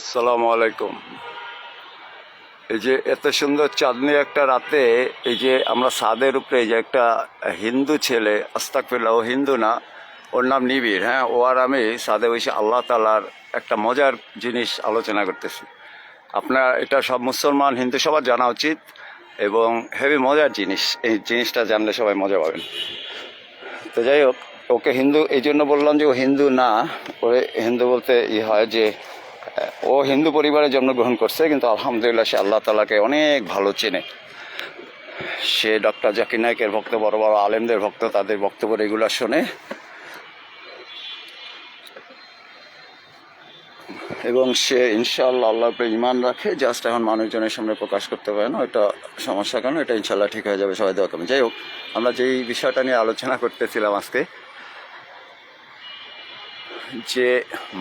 আসসালামু আলাইকুম। এই যে এত সুন্দর চাঁদনি একটা রাতে, এই যে আমরা ছাদের উপরে যে একটা হিন্দু ছেলে আস্তাকফিল্লা ও হিন্দু না, ওর নাম নিবিড় হ্যাঁ ও আর আমি ছাদে বসে আল্লাহ তালার একটা মজার জিনিস আলোচনা করতেছি। আপনার এটা সব মুসলমান, হিন্দু সবার জানা উচিত এবং হেভি মজার জিনিস, এই জিনিসটা জানলে সবাই মজা পাবেন। তো যাই হোক, ওকে হিন্দু, এই জন্য বললাম যে ও হিন্দু না, ওরে হিন্দু বলতে ই হয় যে ও হিন্দু পরিবারে জন্মগ্রহণ করছে, কিন্তু আলহামদুলিল্লাহ সে আল্লাহ তালাকে অনেক ভালো চেনে। সে ডক্টর জাকির নায়কের ভক্ত, বড় বড় আলেমদের ভক্ত, তাদের বক্তব্য রেগুলার শোনে। এবং সে ইনশাআল্লাহ আল্লাহর উপরে ইমান রাখে, জাস্ট এখন মানুষজনের সামনে প্রকাশ করতে পারে না এটা সমস্যা কেন? এটা ইনশাল্লাহ ঠিক হয়ে যাবে, সবাই দেওয়া কমে যাই হোক, আমরা যেই বিষয়টা নিয়ে আলোচনা করতেছিলাম আজকে যে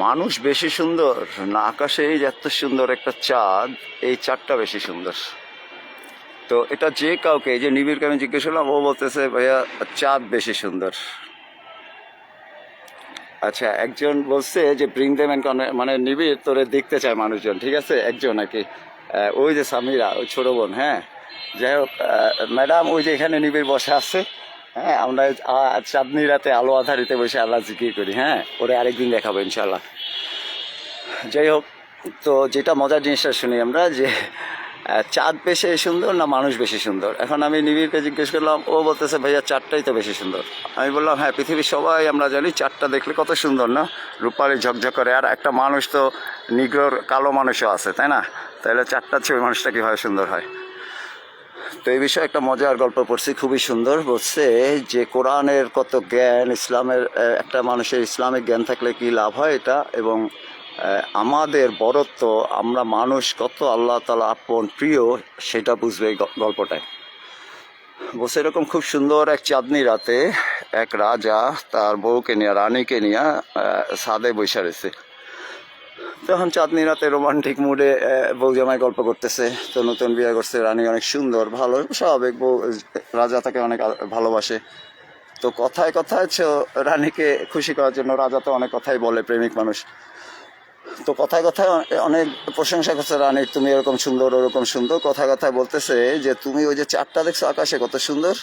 মানুষ বেশি সুন্দর, না আকাশে এত সুন্দর একটা চাঁদ, এই চাঁদটা বেশি সুন্দর। তো এটা যে কাউকে যে নিবিড়কে আমি জিজ্ঞেস করলাম, ও বলতেছে, ভাইয়া, চাঁদ বেশি সুন্দর। আচ্ছা একজন বলছে যে ব্রিং দেম মানে নিবিড় তোরে দেখতে চায় মানুষজন, ঠিক আছে? একজন নাকি ওই যে সামিরা, ওই ছোট বোন হ্যাঁ? যাই হোক ম্যাডাম, ওই যে এখানে নিবিড় বসে আছে। হ্যাঁ আমরা চাঁদনি রাতে আলো আধারিতে বসে আল্লাহ জিকির করি হ্যাঁ? ওরে আরেকদিন দেখাবো ইনশাল্লাহ যাই হোক, তো যেটা মজার জিনিসটা শুনি আমরা যে চাঁদ বেশি সুন্দর না মানুষ বেশি সুন্দর? এখন আমি নিবিড়কে জিজ্ঞেস করলাম, ও বলতেছে, ভাইয়া চারটাই তো বেশি সুন্দর। আমি বললাম হ্যাঁ পৃথিবীর সবাই আমরা জানি চারটা দেখলে কত সুন্দর না? রূপালি ঝকঝক করে, আর একটা মানুষ তো নিগ্রোর কালো মানুষও আছে, তাই না? তাহলে চারটার ওই মানুষটা কীভাবে সুন্দর হয়? তো এই বিষয়ে একটা মজার গল্প পড়ছি, খুবই সুন্দর বলছে যে কোরআনের কত জ্ঞান, ইসলামের একটা মানুষের ইসলামিক জ্ঞান থাকলে কি লাভ হয় এটা? এবং আমাদের বড়ত্ব, আমরা মানুষ কত আল্লাহ তালা আপন প্রিয়, সেটা বুঝবে এই গল্পটায়। বসে এরকম খুব সুন্দর এক চাঁদনি রাতে এক রাজা তার বউকে নিয়ে, রানীকে নিয়ে ছাদে বসে রয়েছে। তখন চাঁদনি রাতে রোমান্টিক মুডে বউ জামাই গল্প করতেছে। তো নতুন বিয়ে করছে, রানী অনেক সুন্দর, ভালো, স্বাভাবিক বউ, রাজা তাকে অনেক ভালোবাসে। তো কথায় কথায় রানীকে খুশি করার জন্য রাজা তো অনেক কথাই বলে, প্রেমিক মানুষ। তো কথায় কথায় অনেক প্রশংসা করছে, রানী, তুমি এরকম সুন্দর, ওরকম সুন্দর। কথায় কথায় বলতেছে, যে তুমি ওই যে চারটা দেখছ আকাশে কত সুন্দর?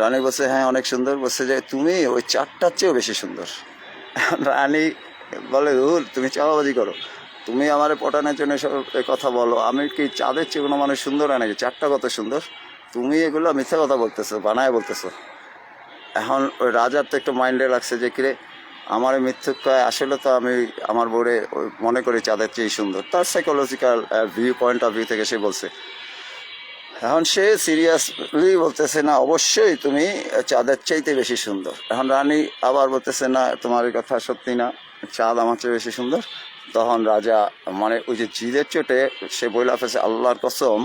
রানী বলছে হ্যাঁ অনেক সুন্দর। বলছে যে, তুমি ওই চারটার চেয়েও বেশি সুন্দর। রানী বলে রুল তুমি চাওয়াবাজি করো। তুমি আমার পটানোর জন্য সব কথা বলো। আমি কি চাঁদের চেয়ে কোনো মানুষ সুন্দর হয় নাকি? চারটা কত সুন্দর। তুমি এগুলো মিথ্যা কথা বলতেছো, বানায় বলতেছো। এখন ওই রাজার তো একটু মাইন্ডে লাগছে যে, কিরে, আমার মিথ্যুক আসলে তো আমি আমার বোরে ওই মনে করি চাঁদের চেয়ে সুন্দর। তার psychological view point of view থেকে সে বলছে এখন সে সিরিয়াসলি বলতেছে, না, অবশ্যই তুমি চাঁদের চাইতে বেশি সুন্দর। এখন রানী আবার বলতেছে, না, তোমার এই কথা সত্যি না। চাঁদ আমার চেয়ে বেশি সুন্দর। তখন রাজা মানে ওই যে জিদের চোটে সে বইলা ফেছে আল্লাহর কসম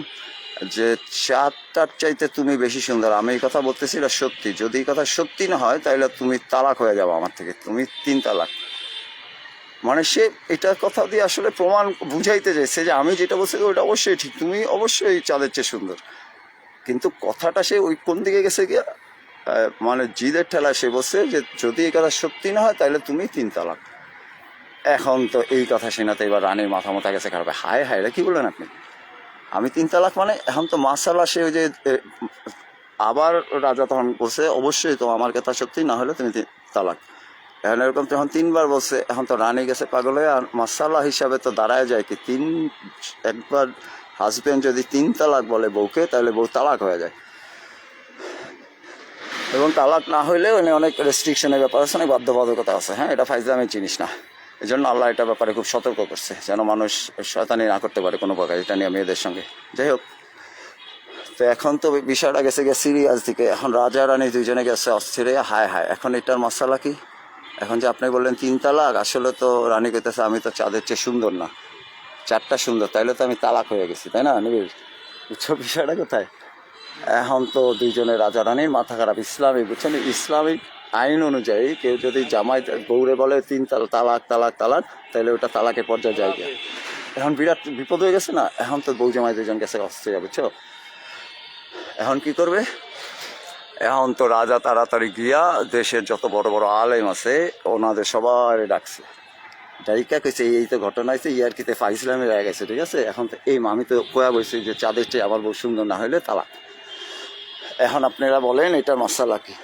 যে চাঁদটার চাইতে তুমি বেশি সুন্দর। আমি এই কথা বলতেছি এটা সত্যি। যদি এই কথা সত্যি না হয়, তাহলে তুমি তালাক হয়ে যাব আমার থেকে। তুমি তিন তালাক। মানে সে এটার কথা দিয়ে আসলে প্রমাণ বুঝাইতে চাইছে যে আমি যেটা বলছি ওটা অবশ্যই ঠিক, তুমি অবশ্যই চাঁদের চেয়ে সুন্দর। কিন্তু কথাটা সে ওই কোন দিকে গেছে গিয়া মানে জিদের ঠেলা সে বলছে যে যদি এই কথা সত্যি না হয় তাহলে তুমি তিন তালাক। এখন তো এই কথা শোনাতে এবার রানীর মাথা মাথা গেছে খারাপ হায় হায় রে কি বললেন আপনি? আমি তিন তালাক মানে এখন তো মাসালা সে ওই যে আবার রাজা তখন বলছে, অবশ্যই তো আমার কথা সত্যি, না হলে তুমি তালাক। এখন এরকম যখন তিনবার বলছে, এখন তো রানী গেছে পাগল হয়ে, আর মাসালা হিসাবে তো দাঁড়ায় যায় কি, তিন, একবার হাজবেন্ড যদি তিন তালাক বলে বউকে, তাহলে বউ তালাক হয়ে যায়। এবং তালাক না হইলে অনেক রেস্ট্রিকশনের ব্যাপার আছে, অনেক বাধ্যবাধকতা আছে। হ্যাঁ এটা ফাইজলামের জিনিস না। এই জন্য আল্লাহ এটা ব্যাপারে খুব সতর্ক করছে, যেন মানুষ শয়তানি না করতে পারে কোনো প্রকার, এটা নিয়ে মেয়েদের সঙ্গে। যাই হোক, তো এখন তো বিষয়টা গেছে গিয়ে সিরিয়াস দিকে। এখন রাজা রানী দুইজনে গেছে অস্থিরে, হায় হায়, এখন এটার মশালা কি? এখন যে আপনি বললেন তিন তালাক আসলে তো রানী কইতেছে, আমি তো চাঁদের চেয়ে সুন্দর না। চারটা সুন্দর, তাইলে তো আমি তালাক হয়ে গেছি, তাই না, নিবিড়? বুঝছ বিষয়টা কোথায়? এখন তো দুইজনে রাজা রানীর মাথা খারাপ ইসলামিক বুঝছেন? ইসলামিক আইন অনুযায়ী কেউ যদি জামাই গৌরে বলে তিন তাল তালাক তালাক তালাক তাহলে ওটা তালাকের পর্যায়ে যায়। এখন বিরাট বিপদ হয়ে গেছে না? এখন তো বউ জামাই দুজন গেছে অস্থির বুঝছ? এখন কি করবে? এখন তো রাজা তাড়াতাড়ি গিয়া দেশের যত বড় বড় আলেম আছে, ওনাদের সবাই ডাকছে। ডাইকা কইছে, এই তো ঘটনা হয়েছে ইয়ার কিতে ফাইসলামে রয়ে গেছে, ঠিক আছে? এখন তো এই আমি তো কোয়া বলছি যে চাঁদের চেয়ে আবার বউ সুন্দর না হলে তালাক। এখন আপনারা বলেন এটার মশালা কি?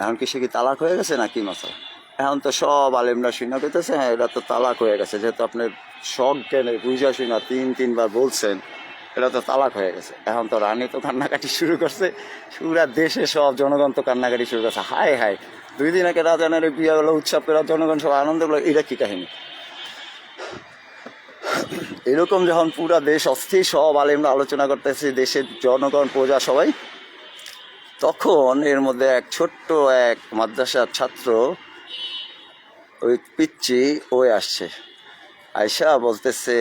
এখন কি সে কি তালাক হয়ে গেছে নাকি মশালা? এখন তো সব আলেমরা শুনে পেতেছে হ্যাঁ এটা তো তালাক হয়ে গেছে। যেহেতু আপনার শখ জ্ঞানে বুঝা শুনা তিন তিনবার বলছেন এটা তো তালাক হয়ে গেছে। এখন তো রানী তো কান্নাকাটি শুরু করছে। পুরা দেশে সব জনগণ তো কান্নাকাটি শুরু করছে। হায় হায়। দুই দিন আগে রাজানের বিয়ে হলো, উৎসব করে জনগণ সব আনন্দ করল এটা কি কাহিনী? এরকম যখন পুরা দেশ অস্থির, সব আলেমরা আলোচনা করতেছে, দেশের জনগণ, প্রজা সবাই, তখন এর মধ্যে এক ছোট্ট এক মাদ্রাসার ছাত্র ওই পিচ্ছি ওই আসছে। আয়সা বলতেছে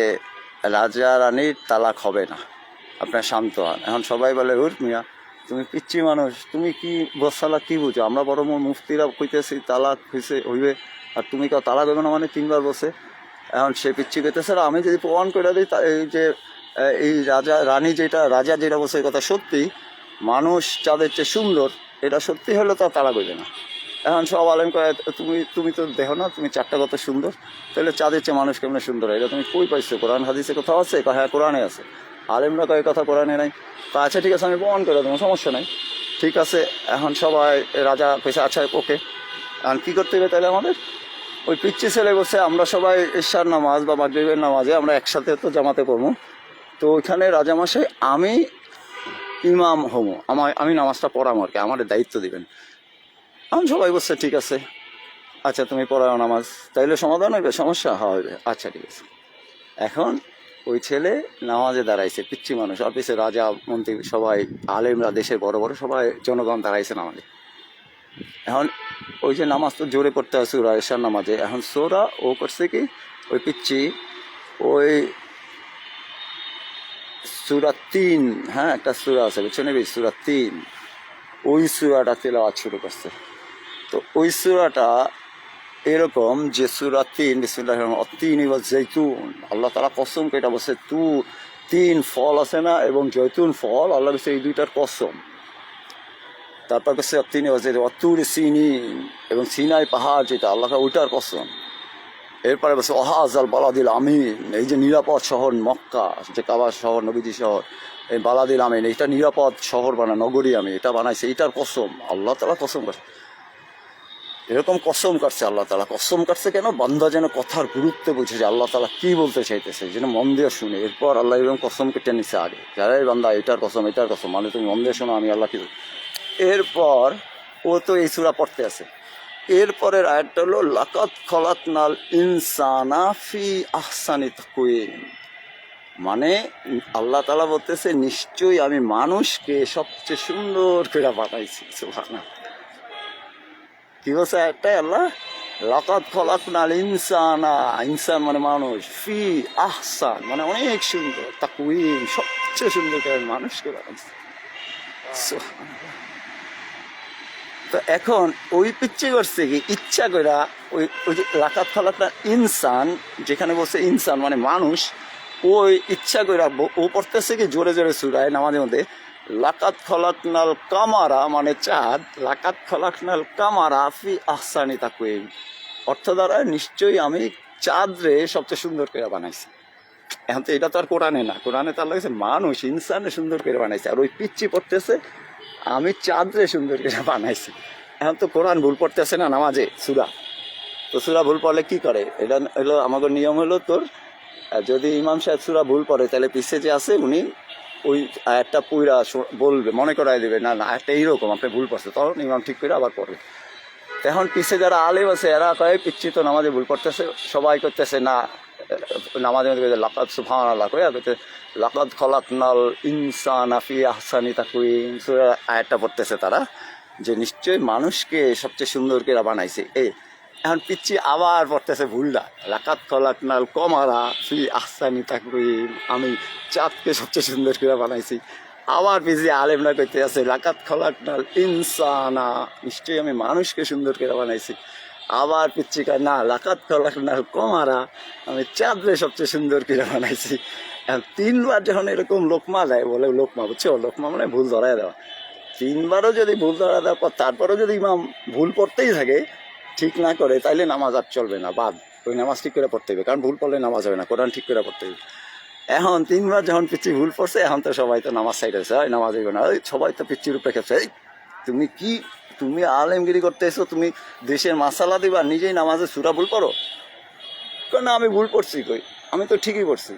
রাজা রানীর তালাক হবে না। আপনার শান্ত হন। এখন সবাই বলে উঠ মিয়া, তুমি পিচ্ছি মানুষ, তুমি কি বসালা কি বুঝো? আমরা বড় বড় মুফতিরা কইতেছি তালাক হয়েছে হইবে, আর তুমি কেউ তালাক হবে না মানে তিনবার বসে এখন সে পিচ্ছি কইতেছে আমি যদি প্রমাণ করে দিই এই যে এই রাজা রানী যেটা, রাজা যেটা বসে কথা সত্যি, মানুষ যাদের চেয়ে সুন্দর, এটা সত্যি হলে তো তারা করবে না। এখন সব আলেম কয়ে, তুমি তুমি তো দেখো না, তুমি চারটা কত সুন্দর। তাহলে চাঁদের চেয়ে মানুষ কেমন সুন্দর? এটা তুমি কই পাইছো? কোরআন, হাদিসে কোথাও আছে? হ্যাঁ কোরআনে আছে। আলেমরা কয় কথা কোরআনে নাই। তা আচ্ছা ঠিক আছে, আমি প্রমাণ করে দেবো, সমস্যা নাই। ঠিক আছে, এখন সবাই রাজা কইছে আচ্ছা ওকে। এখন কী করতে হবে তাহলে আমাদের? ওই পিচ্ছি ছেলে বসে আমরা সবাই ঈশার নামাজ বা মাগরিবের নামাজে আমরা একসাথে তো জামাতে করব তো ওইখানে রাজামশাই আমি ইমাম হমো আমার, আমি নামাজটা পড়াম আর কি আমার দায়িত্ব দিবেন। আমি সবাই বলছে, ঠিক আছে। আচ্ছা তুমি পড়াও নামাজ। তাইলে সমাধান হইবে, সমস্যা হইবে আচ্ছা ঠিক আছে। এখন ওই ছেলে নামাজে দাঁড়াইছে পিচ্ছি মানুষ। পিছিয়ে রাজা, মন্ত্রী সবাই, আলেমরা, দেশের বড় বড় সবাই, জনগণ দাঁড়াইছে নামাজে। এখন ওই যে নামাজ তো জোরে পড়তে হয়, সুরা এশার নামাজে। এখন সোরা ও করছে কি? ওই পিচ্ছি ওই সুরা তিন হ্যাঁ একটা সুরা আছে নেবি সুরা তিন। ওই সুরাটা তেলাওয়াত শুরু করছে। তো ওই সুরাটা এরকম যে সুরা তিন বিসমুল্লাহ তিন এবার জৈতুন আল্লাহ তারা কসম কেটা বলছে, তু, তিন ফল আছে না এবং জৈতুন ফল, আল্লাহ বলছে এই দুইটার কসম। তারপর কাছে তিনি অতুর সিনি এবং সিনাই পাহাড় যেটা, আল্লাহ ওইটার কসম। এরপরে বলছে অহাজাল বালাদিল আমিন, এই যে নিরাপদ শহর মক্কা, যে কাবার শহর, নবীজি শহর, এই বালাদিল আমিন, এইটা নিরাপদ শহর বানা, নগরী আমি, এটা বানাইছে, এইটার কসম। আল্লাহ তালা কসম করছে এরকম কসম কাটছে আল্লাহ তালা কসম কাটছে কেন? বান্দা যেন কথার গুরুত্ব বুঝে যে আল্লাহ তালা কি বলতে চাইতেছে, যেন মন দিয়ে শুনে। এরপর আল্লাহ এরকম কসম কেটে নিছে আগে। যারা এই বান্দা, এটার কসম এটার কসম মানে তুমি মন দিয়ে শোনো, আমি আল্লাহ কি এরপর ও তো এই সুরা পড়তে আছে। এরপরের আয়াতটা হলো লাকাত খলাত নাল ইনসানা ফি আহসানি মানে আল্লাহ তালা বলতেছে, নিশ্চয়ই আমি মানুষকে সবচেয়ে সুন্দর করে বানাইছি, সুবহানাল্লাহ। কি বলছে একটা আল্লাহ লাকাত খলাক নাল ইনসানা, ইনসান মানে মানুষ, ফি আহসান মানে অনেক সুন্দর তাকুইম সবচেয়ে সুন্দর করে মানুষকে বানাইছে তো এখন ওই পিচ্ছে করছে কি, ইচ্ছা কইরা ওই ওই যে লাকাত ফালাকটা ইনসান, যেখানে বলছে ইনসান মানে মানুষ, ওই ইচ্ছা কইরা ও পড়তেছে কি জোরে জোরে সুরায়, নামাজের মধ্যে লাকাত খলাকনাল কামারা মানে চাঁদ, লাকাত খলাকনাল কামারা ফি আহসানি তাকুই অর্থ দ্বারা নিশ্চয়ই আমি চাঁদ রে সবচেয়ে সুন্দর করে বানাইছি। এখন তো এটা তো আর কোরআনে না। কোরআনে তার লাগছে মানুষ ইনসানে সুন্দর করে বানাইছে। আর ওই পিচ্ছি পড়তেছে, আমি চাঁদরে সুন্দর করে বানাইছি। এখন তো কোরআন ভুল পড়তেছে না, নামাজে, সুরা। তো সুরা ভুল পড়লে কি করে? এটা হলো আমাদের নিয়ম হলো তোর, যদি ইমাম সাহেব সুরা ভুল পড়ে, তাহলে পিছে যে আছে, উনি ওই একটা পুইরা বলবে, মনে করাই দেবে, না না, একটা এইরকম, আপনি ভুল পড়ছে তখন ইমাম ঠিক করে আবার পড়বে এখন পিছে যারা আলেম আছে, এরা কয়ে পিচ্ছি তো নামাজে ভুল পড়তেছে, সবাই করতেছে না, নামাজের মধ্যে লাকাত সুবহান আল্লাহ কয়ে কইতে লাকাত খলাক নাল ইনসান আফি আহসানি তাকুইম সূরা আয়াতটা পড়তেছে তারা, যে নিশ্চয়ই মানুষকে সবচেয়ে সুন্দর করে বানাইছে। এই এখন পিচ্ছি আবার পড়তেছে ভুলটা। লাকাত খলাক নাল কমারা, ফি আহসানি তাকুইম আমি চাঁদকে সবচেয়ে সুন্দর করে বানাইছি। আবার পিছি আলেমরা কইতে আছে লাকাত খলাক নাল ইনসানা, নিশ্চয়ই আমি মানুষকে সুন্দর করে বানাইছি। আবার পিচ্ছিকা না লাকাত খলাক নাল কমারা, আমি চাঁদরে সবচেয়ে সুন্দর করে বানাইছি। এখন তিনবার যখন এরকম লোকমা দেয় বলে লোকমা, বুঝছ? লোকমা মানে ভুল ধরায় দেওয়া। তিনবারও যদি ভুল ধরা দেওয়ার পর, তারপরেও যদি ইমাম ভুল পড়তেই থাকে ঠিক না করে তাইলে নামাজ আর চলবে না বাদ। ওই নামাজ ঠিক করে পড়তে হবে কারণ ভুল পড়লে নামাজ হবে না কোরআন ঠিক করে পড়তে হবে এখন তিনবার যখন পিচ্ছি ভুল পড়ছে এখন তো সবাই তো নামাজ সাইড আছে "এই, নামাজ হইবে না ওই সবাই তো পিচ্ছির উপরে খেপছে। এই তুমি কি তুমি আলেমগিরি করতে এসো তুমি দেশের মাসালা দিবা নিজেই নামাজে সুরা ভুল পড়ো? না আমি ভুল পড়ছি কই আমি তো ঠিকই পড়ছি।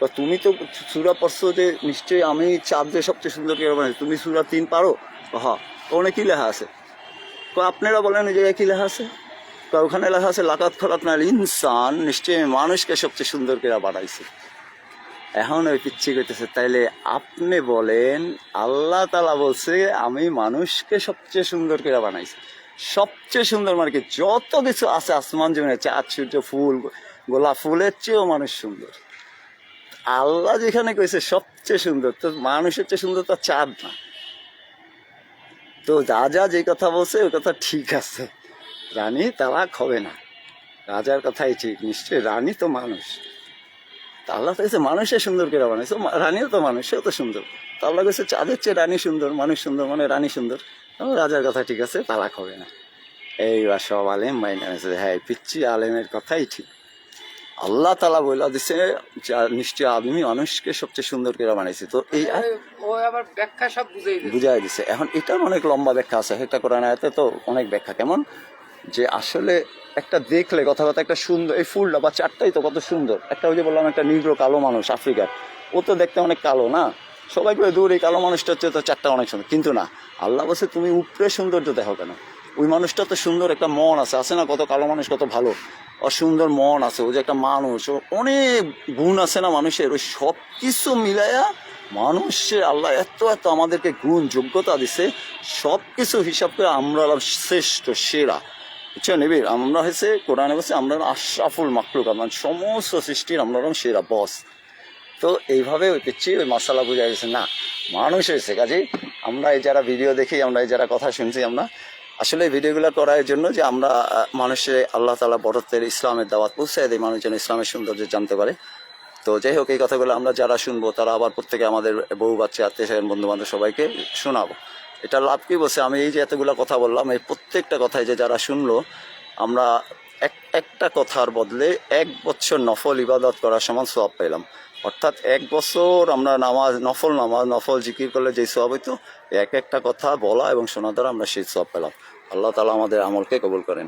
তো তুমি তো সুরা পড়ছো যে নিশ্চয়ই আমি চাপ দিয়ে সবচেয়ে সুন্দর বানাই তুমি সুরা তিন পারো? হ্যাঁ ওখানে কি লেখা আছে। তো আপনারা বলেন ওই জায়গায় লেখা আছে? তো ওখানে লেখা আছে, লাকাত খলাক না ইনসান নিশ্চয়ই মানুষকে সবচেয়ে সুন্দর করে বানাইছে। এখন ওই পিচ্ছি করতেছে তাইলে আপনি বলেন, আল্লাহ তালা বলছে, আমি মানুষকে সবচেয়ে সুন্দর করে বানাইছি। সবচেয়ে সুন্দর মানে কি, যত কিছু আছে আসমান জমিনে, চাঁদ, সূর্য, ফুল, গোলাপ ফুলের চেয়েও মানুষ সুন্দর। আল্লাহ যেখানে কইছে, সবচেয়ে সুন্দর, তো মানুষের চেয়ে সুন্দর তো চাঁদ না। তো রাজা যে কথা বলছে, ওই কথা ঠিক আছে। রানী তালাক হবে না। রাজার কথাই ঠিক, নিশ্চয়ই রানী তো মানুষ। আল্লাহ তো মানুষের সুন্দর করে বানাইছে। রানীও তো মানুষ, সেও তো সুন্দর। তো আল্লাহ চাঁদের চেয়ে রানী সুন্দর, মানুষ সুন্দর মানে রানী সুন্দর। রাজার কথা ঠিক আছে, তালাক হবে না। এইবার সব আলেম মাইনে হ্যাঁ পিচ্ছি আলেমের কথাই ঠিক। আল্লাহ তালা বইলা দিছে নিশ্চয় আমি মানুষকে সবচেয়ে সুন্দর করে বানাইছি। তো এই আবার ব্যাখ্যা সব বুঝেই বুঝাই দিছে। এখন এটার অনেক লম্বা ব্যাখ্যা আছে কোরআন আয়াতে তো অনেক ব্যাখ্যা। কেমন? যে আসলে একটা দেখলে কথা কথা একটা সুন্দর, এই ফুলটা বা চারটাই তো কত সুন্দর। একটা ওই যে বললাম, একটা নিগ্রো কালো মানুষ আফ্রিকার। ও তো দেখতে অনেক কালো, না? সবাই করে দূর, এই কালো মানুষটা হচ্ছে তো চারটা অনেক সুন্দর। কিন্তু না, আল্লাহ বলছে, তুমি উপরে সৌন্দর্য দেখো কেন? ওই মানুষটা তো সুন্দর একটা মন আছে। আছে না কত কালো মানুষ, কত ভালো? অসুন্দর মন আছে। ও যে একটা মানুষ অনেক গুণ আছে না মানুষের। ওই সব কিছু মিলাইয়া মানুষের আল্লাহ এত এত আমাদেরকে গুণ, যোগ্যতা দিছে সব কিছু হিসাব করে আমরা শ্রেষ্ঠ, সেরা। বুঝছ নিবিড় আমরা হয়েছে, কোরআনে বলছে, আমরা আশরাফুল মাকলুক মানে সমস্ত সৃষ্টির, আমরা সেরা বস তো এইভাবে ওই পিচ্ছি, ওই মশালা বোঝা গেছে না, মানুষ হয়েছে। কাজে আমরা এই যারা ভিডিও দেখি, আমরা এই যারা কথা শুনছি, আমরা আসলে এই ভিডিওগুলো করার জন্য যে আমরা মানুষের আল্লাহ তালা বরত্বের ইসলামের দাওয়াত পৌঁছে দেয় মানুষ যেন ইসলামের সৌন্দর্য জানতে পারে। তো যাই হোক, এই কথাগুলো আমরা যারা শুনব, তারা আবার প্রত্যেকে আমাদের বউ বাচ্চা, আত্মীয় স্বজন বন্ধু বান্ধব সবাইকে শোনাবো। এটা লাভ কি বলছে? আমি এই যে এতগুলো কথা বললাম, এই প্রত্যেকটা কথাই যে যারা শুনলো, আমরা এক, একটা কথার বদলে এক বছর নফল ইবাদত করার সমান সব পেলাম অর্থাৎ এক বছর আমরা নামাজ, নফল নামাজ, নফল জিকির করলে যেই সব হইতো, এক একটা কথা বলা এবং শোনা দ্বারা আমরা সেই সব পেলাম। আল্লাহ তালা আমাদের আমলকে কবুল করেন।